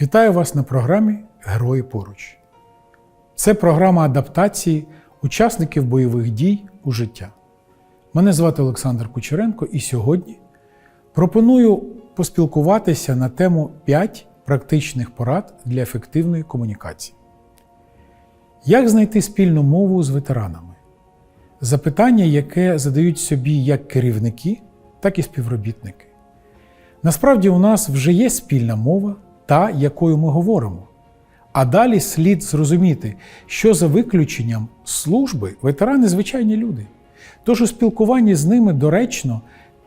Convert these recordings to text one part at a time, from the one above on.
Вітаю вас на програмі Герої поруч. Це програма адаптації учасників бойових дій у життя. Мене звати Олександр Кучеренко, і сьогодні пропоную поспілкуватися на тему 5 практичних порад для ефективної комунікації. Як знайти спільну мову з ветеранами? Запитання, яке задають собі як керівники, так і співробітники. Насправді у нас вже є спільна мова, та, якою ми говоримо. А далі слід зрозуміти, що за виключенням служби ветерани звичайні люди. Тож у спілкуванні з ними доречно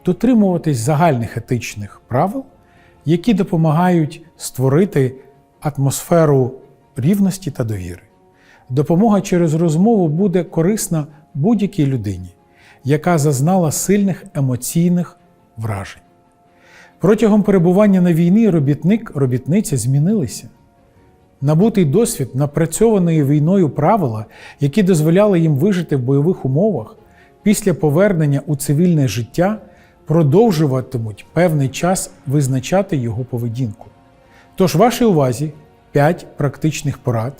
дотримуватись загальних етичних правил, які допомагають створити атмосферу рівності та довіри. Допомога через розмову буде корисна будь-якій людині, яка зазнала сильних емоційних вражень. Протягом перебування на війні робітник, робітниця змінилися. Набутий досвід напрацьованої війною правила, які дозволяли їм вижити в бойових умовах, після повернення у цивільне життя продовжуватимуть певний час визначати його поведінку. Тож вашій увазі 5 практичних порад,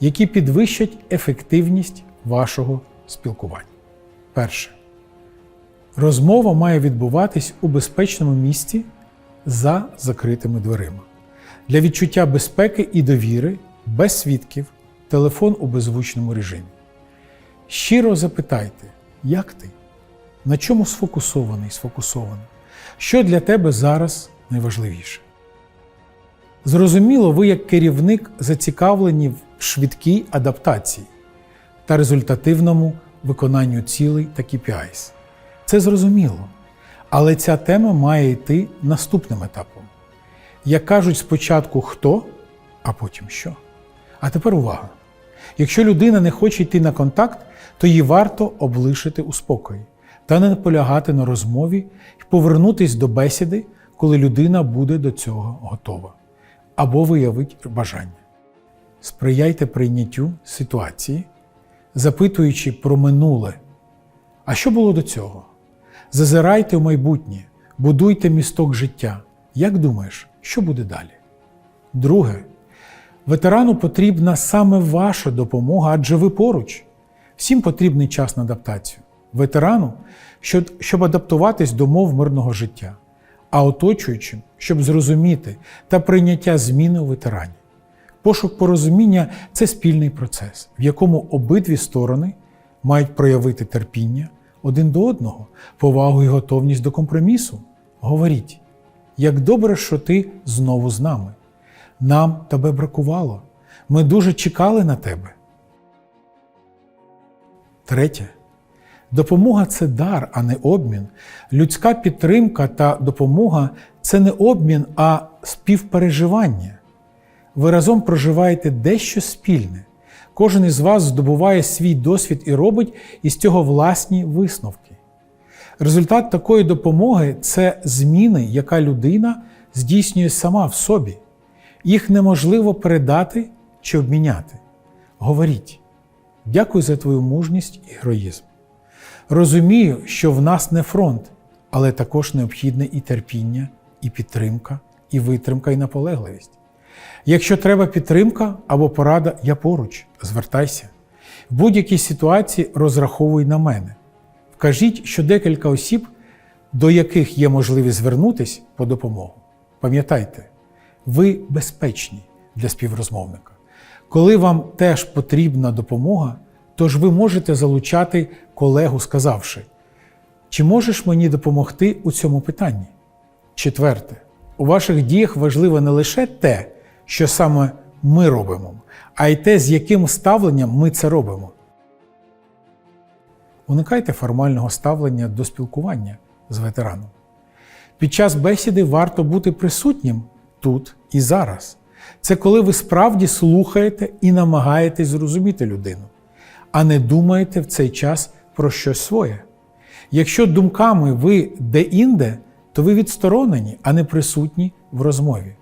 які підвищать ефективність вашого спілкування. Перше. Розмова має відбуватись у безпечному місці за закритими дверима. Для відчуття безпеки і довіри, без свідків, телефон у беззвучному режимі. Щиро запитайте, як ти? На чому сфокусований, сфокусований? Що для тебе зараз найважливіше? Зрозуміло, ви як керівник зацікавлені в швидкій адаптації та результативному виконанню цілей та KPIs. Це зрозуміло. Але ця тема має йти наступним етапом. Як кажуть спочатку хто, а потім що. А тепер увага. Якщо людина не хоче йти на контакт, то її варто облишити у спокої та не наполягати на розмові і повернутись до бесіди, коли людина буде до цього готова або виявить бажання. Сприяйте прийняттю ситуації, запитуючи про минуле. А що було до цього? Зазирайте в майбутнє, будуйте місток життя. Як думаєш, що буде далі? Друге, ветерану потрібна саме ваша допомога, адже ви поруч. Всім потрібний час на адаптацію. Ветерану, щоб, адаптуватись до мов мирного життя, а оточуючим, щоб зрозуміти та прийняття зміни у ветерані. Пошук порозуміння це спільний процес, в якому обидві сторони мають проявити терпіння один до одного, повагу і готовність до компромісу. Говоріть, як добре, що ти знову з нами. Нам тебе бракувало. Ми дуже чекали на тебе. Третє. Допомога це дар, а не обмін. Людська підтримка та допомога це не обмін, а співпереживання. Ви разом проживаєте дещо спільне. Кожен із вас здобуває свій досвід і робить із цього власні висновки. Результат такої допомоги це зміни, яка людина здійснює сама в собі. Їх неможливо передати чи обміняти. Говоріть, дякую за твою мужність і героїзм. Розумію, що в нас не фронт, але також необхідне і терпіння, і підтримка, і витримка, і наполегливість. Якщо треба підтримка або порада, я поруч, звертайся. В будь-якій ситуації розраховуй на мене. Вкажіть, що декілька осіб, до яких є можливість звернутися по допомогу. Пам'ятайте, ви безпечні для співрозмовника. Коли вам теж потрібна допомога, тож ви можете залучати колегу, сказавши, чи можеш мені допомогти у цьому питанні? Четверте, у ваших діях важливо не лише те, що саме ми робимо, а й те, з яким ставленням ми це робимо. Уникайте формального ставлення до спілкування з ветераном. Під час бесіди варто бути присутнім тут і зараз. Це коли ви справді слухаєте і намагаєтесь зрозуміти людину, а не думаєте в цей час про щось своє. Якщо думками ви де-інде, то ви відсторонені, а не присутні в розмові.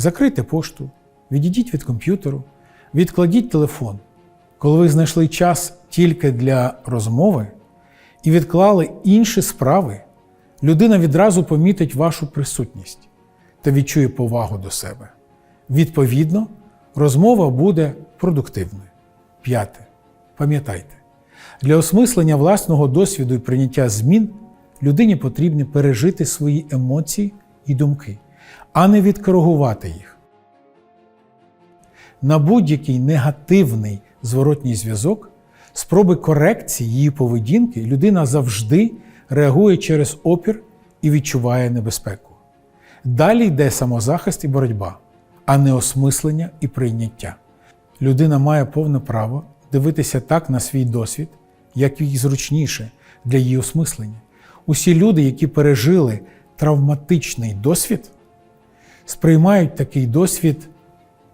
Закрийте пошту, відійдіть від комп'ютеру, відкладіть телефон. Коли ви знайшли час тільки для розмови і відклали інші справи, людина відразу помітить вашу присутність та відчує повагу до себе. Відповідно, розмова буде продуктивною. П'яте. Пам'ятайте, для осмислення власного досвіду і прийняття змін людині потрібно пережити свої емоції і думки, а не відкоригувати їх. На будь-який негативний зворотній зв'язок, спроби корекції її поведінки людина завжди реагує через опір і відчуває небезпеку. Далі йде самозахист і боротьба, а не осмислення і прийняття. Людина має повне право дивитися так на свій досвід, як їй зручніше для її осмислення. Усі люди, які пережили травматичний досвід, сприймають такий досвід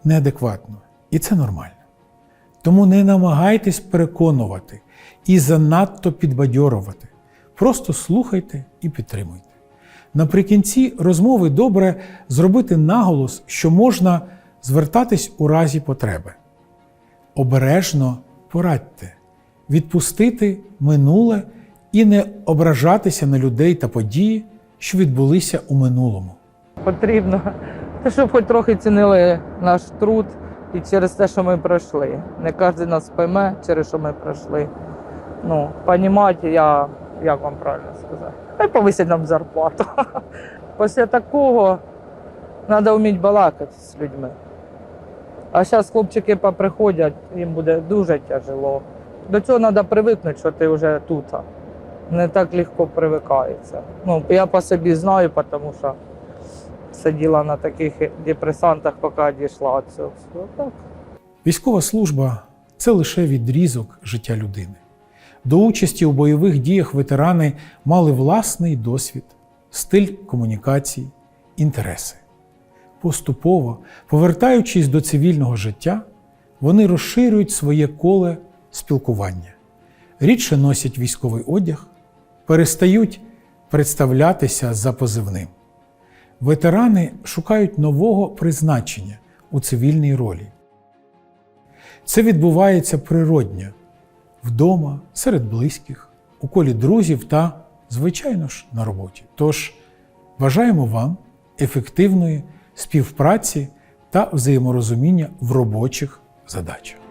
неадекватно. І це нормально. Тому не намагайтесь переконувати і занадто підбадьорувати. Просто слухайте і підтримуйте. Наприкінці розмови добре зробити наголос, що можна звертатись у разі потреби. Обережно порадьте, відпустити минуле і не ображатися на людей та події, що відбулися у минулому. Потрібно, те, щоб хоч трохи цінили наш труд і через те, що ми пройшли. Не кожен нас пойме, через що ми пройшли. Ну, понімати, я, як вам правильно сказати, хай повисять нам зарплату. Після такого треба вміти балакати з людьми. А зараз хлопчики поприходять, їм буде дуже тяжело. До цього треба привикнути, що ти вже тут. Не так легко привикається. Ну, я по собі знаю, тому що сиділа на таких депресантах, поки дійшла цього. Так. Військова служба це лише відрізок життя людини. До участі у бойових діях ветерани мали власний досвід, стиль комунікації, інтереси. Поступово, повертаючись до цивільного життя, вони розширюють своє коле спілкування, рідше носять військовий одяг, перестають представлятися за позивним. Ветерани шукають нового призначення у цивільній ролі. Це відбувається природньо вдома, серед близьких, у колі друзів та, звичайно ж, на роботі. Тож бажаємо вам ефективної співпраці та взаєморозуміння в робочих задачах.